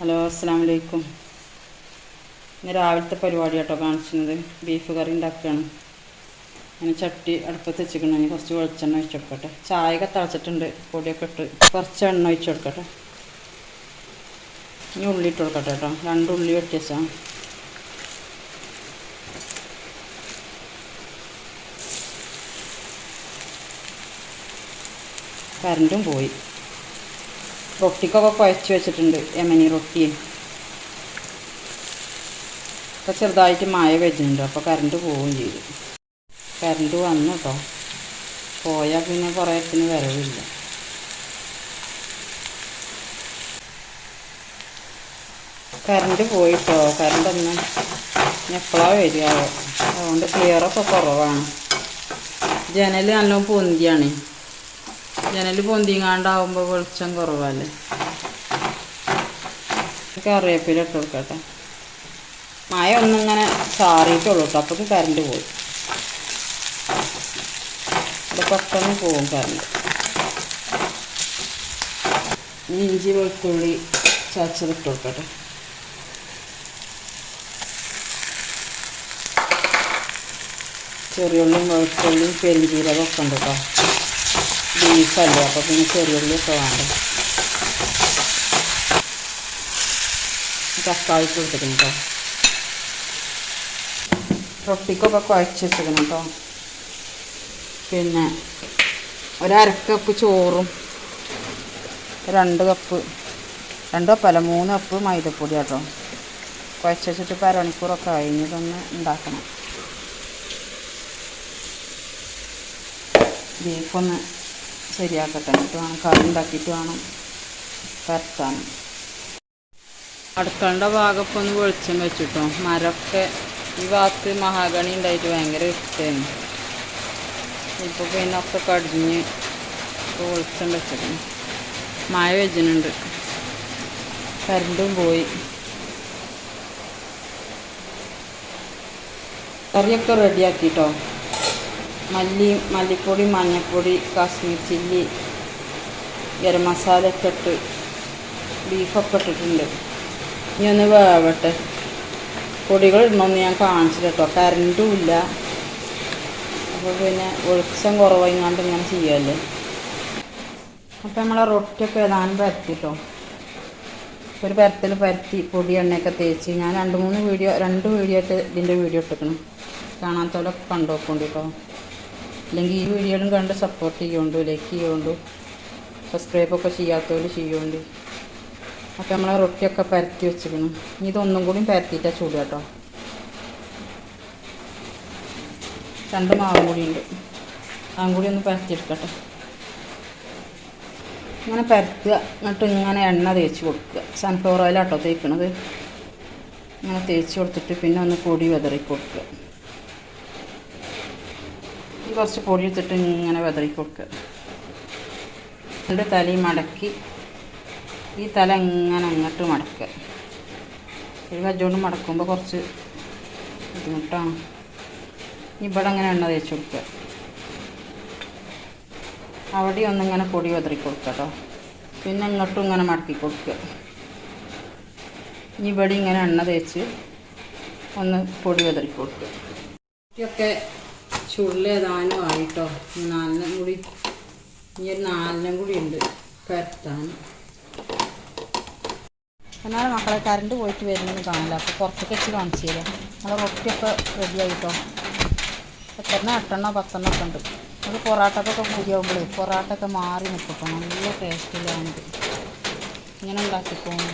Hello അസ്സാം വലൈക്കും ഇന്ന് രാവിലത്തെ പരിപാടി കേട്ടോ കാണിച്ചിരുന്നത്. ബീഫ് കറി ഉണ്ടാക്കുകയാണ്. ഞാൻ ചട്ടി അടുപ്പത്ത് വെച്ചിരിക്കണം ഇനി കുറച്ച് വെളിച്ചെണ്ണ ഒഴിച്ചു കൊടുക്കട്ടെ. ചായയൊക്കെ തിളച്ചിട്ടുണ്ട്. പൊടിയൊക്കെ ഇട്ട് കുറച്ച് എണ്ണ ഒഴിച്ചു കൊടുക്കട്ടെ. ഇനി ഉള്ളി ഇട്ട് കൊടുക്കട്ടെ കേട്ടോ രണ്ട് ഉള്ളി വെട്ടിച്ചാൽ കറണ്ടും പോയി. റൊട്ടിക്കൊക്കെ കുഴച്ച് വെച്ചിട്ടുണ്ട്. യമനി റൊട്ടി. ഇപ്പം ചെറുതായിട്ട് മായ വെച്ചിട്ടുണ്ട് അപ്പോൾ കറണ്ട് പോവുകയും ചെയ്തു. കറണ്ട് വന്നു കേട്ടോ പോയാൽ പിന്നെ കുറേ നേരത്തിന് വരവില്ല. കറണ്ട് പോയിട്ടോ ഒന്ന് എപ്പോഴാണ് വരിക? അതുകൊണ്ട് ക്ലിയറൊക്കെ കുറവാണ്. ജനൽ നല്ല പൊന്തിയാണ്. ജനൽ പൊന്തിങ്ങാണ്ടാവുമ്പോൾ വെളിച്ചം കുറവല്ലേ? കറിവേപ്പില ഇട്ട് കൊടുക്കട്ടെ മായ ഒന്നിങ്ങനെ ചാറിയിട്ടുള്ളൂ കേട്ടോ അപ്പോൾ കറണ്ട് പോയി. അവിടെ പെട്ടെന്ന് പോകും കറണ്ട് ഇഞ്ചി വെളുത്തുള്ളി ചതച്ചതിട്ട് കൊടുക്കട്ടെ ചെറിയുള്ളിയും വെളുത്തുള്ളിയും പെരിഞ്ചീരകമൊക്കെ ഉണ്ട് കേട്ടോ ബീഫല്ലേ? അപ്പോൾ പിന്നെ ചെറിയുള്ളിയൊക്കെ വേണ്ട? തക്കാളി കൊടുത്തിരിക്കണം കേട്ടോ റൊട്ടിക്കൊക്കെ കുഴച്ച് വെച്ചിരിക്കണം കേട്ടോ പിന്നെ ഒരക്കപ്പ് ചോറും രണ്ട് കപ്പ് രണ്ട് കപ്പല്ല മൂന്ന് കപ്പ് മൈദപ്പൊടി കേട്ടോ കുഴച്ച് വെച്ചിട്ട് ഇപ്പോൾ അരമണിക്കൂറൊക്കെ കഴിഞ്ഞ് ഇതൊന്ന് ഉണ്ടാക്കണം ബീഫൊന്ന് ശരിയാക്കട്ടെ. എന്നിട്ട് വേണം കറി ഉണ്ടാക്കിയിട്ട് വേണം പരത്താൻ. അടുക്കളുടെ ഭാഗമൊക്കെ ഒന്ന് വെളിച്ചം വെച്ചിട്ടോ. മരമൊക്കെ ഈ ഭാഗത്ത് മഹാഗണി ഉണ്ടായിട്ട് ഭയങ്കര ഇഷ്ടമായിരുന്നു ഇപ്പോൾ പിന്നെ ഒക്കെ കടിഞ്ഞ് ഇപ്പോൾ വെളിച്ചം വെച്ചിട്ടു മഴ വെച്ചിട്ടുണ്ട് കരണ്ടും പോയി. കറിയൊക്കെ റെഡിയാക്കിട്ടോ മല്ലി മല്ലിപ്പൊടി മഞ്ഞൾപ്പൊടി കാശ്മീർ ചില്ലി ഗരം മസാല ഒക്കെ ഇട്ട് ബീഫൊക്കെ ഇട്ടിട്ടുണ്ട്. ഇനി ഒന്ന് വേവട്ടെ. പൊടികൾ ഇടണമെന്ന് ഞാൻ കാണിച്ചില്ല കേട്ടോ. കറണ്ടും ഇല്ല. അപ്പോൾ പിന്നെ വെളിച്ചം കുറവായിങ്ങാണ്ട് ഇങ്ങനെ ചെയ്യാമല്ലേ അപ്പോൾ നമ്മളെ റൊട്ടിയൊക്കെ ഏതാനും പരത്തിട്ടോ. ഒരു പരത്തിൽ പരത്തി പൊടി എണ്ണയൊക്കെ തേച്ച് ഞാൻ രണ്ട് മൂന്ന് വീഡിയോ രണ്ട് വീഡിയോ ആയിട്ട് ഇതിന്റെ വീഡിയോ ഇട്ടിരിക്കണം. കാണാത്തവരൊക്കെ കണ്ടു നോക്കുന്നുണ്ട് കേട്ടോ. അല്ലെങ്കിൽ ഈ വീഡിയോയിലും കണ്ട് സപ്പോർട്ട് ചെയ്യുന്നുണ്ട് ലൈക്ക് ചെയ്യുന്നുണ്ട് സബ്സ്ക്രൈബൊക്കെ ചെയ്യാത്തവർ ചെയ്യുന്നുണ്ട് അപ്പോൾ നമ്മളെ റൊട്ടിയൊക്കെ പരത്തി വെച്ചിരിക്കണം ഇനി ഇതൊന്നും കൂടി പരത്തിയിട്ടാണ് ചൂട് കേട്ടോ. രണ്ട് മാവും കൂടി ഉണ്ട്. അതും കൂടി ഒന്ന് പരത്തിയെടുക്കട്ടെ ഇങ്ങനെ പരത്തുക. എന്നിട്ട് ഇങ്ങനെ എണ്ണ തേച്ച് കൊടുക്കുക. സൺഫ്ലവർ ഓയിലാട്ടോ തേക്കണത്. ഇങ്ങനെ തേച്ച് കൊടുത്തിട്ട് പിന്നെ ഒന്ന് പൊടി വിതറി കൊടുക്കുക കുറച്ച് പൊടി എടുത്തിട്ട് ഇങ്ങനെ വിതറി കൊടുക്കുക. രണ്ട് തലയും മടക്കി ഈ തല ഇങ്ങനെ അങ്ങോട്ട് മടക്കുക. ഒരു കജ്ജോണ്ട് മടക്കുമ്പോൾ കുറച്ച് ബുദ്ധിമുട്ടാണ്. ഇവിടെ അങ്ങനെ എണ്ണ തേച്ച് കൊടുക്കുക. അവിടെ ഒന്നിങ്ങനെ പൊടി വിതറി കൊടുക്കുക കേട്ടോ പിന്നെ ഇങ്ങോട്ടും ഇങ്ങനെ മടക്കി കൊടുക്കുക. ഇനി ഇവിടെ ഇങ്ങനെ എണ്ണ തേച്ച് ഒന്ന് പൊടി വിതറി കൊടുക്കുക. ഒക്കെ ചുള്ളിയതാനും ആയിട്ടോ നാലിനും കൂടി ഇനി ഒരു നാലിനും കൂടി ഉണ്ട്. പരത്താൻ എന്നാൽ മക്കളെ കറണ്ട് പോയിട്ട് വരുന്നത് കാണില്ല അപ്പോൾ പുറത്തേക്ക് വെച്ച് കാണിച്ചു തരാം നമ്മളെ റൊട്ടിയൊക്കെ റെഡി ആയിട്ടോ. എത്രണ്ണ? എട്ടെണ്ണോ പത്തെണ്ണോ ഒക്കെ ഉണ്ട്. അത് പൊറാട്ടക്കൊക്കെ കൂടിയാകുമ്പോഴേ പൊറാട്ടൊക്കെ മാറി നിൽക്കട്ടോ നല്ല ടേസ്റ്റിലാണിത് ഇങ്ങനെ ഉണ്ടാക്കിപ്പോകും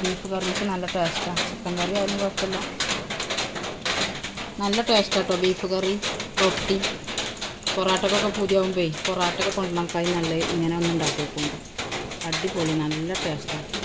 ബീഫ് കറിക്ക് നല്ല ടേസ്റ്റാണ് ചിക്കൻ കറി ആയാലും കുഴപ്പമില്ല. നല്ല ടേസ്റ്റ് കേട്ടോ ബീഫ് കറി റൊട്ടി പൊറാട്ടക്കൊക്കെ പുതിയാകുമ്പോഴേ പൊറാട്ടൊക്കെ കൊണ്ടുവന്നേക്കായി നല്ല ഇങ്ങനെ ഒന്ന് ഉണ്ടാക്കി വെക്കുമ്പോൾ അടിപൊളി നല്ല ടേസ്റ്റാണ്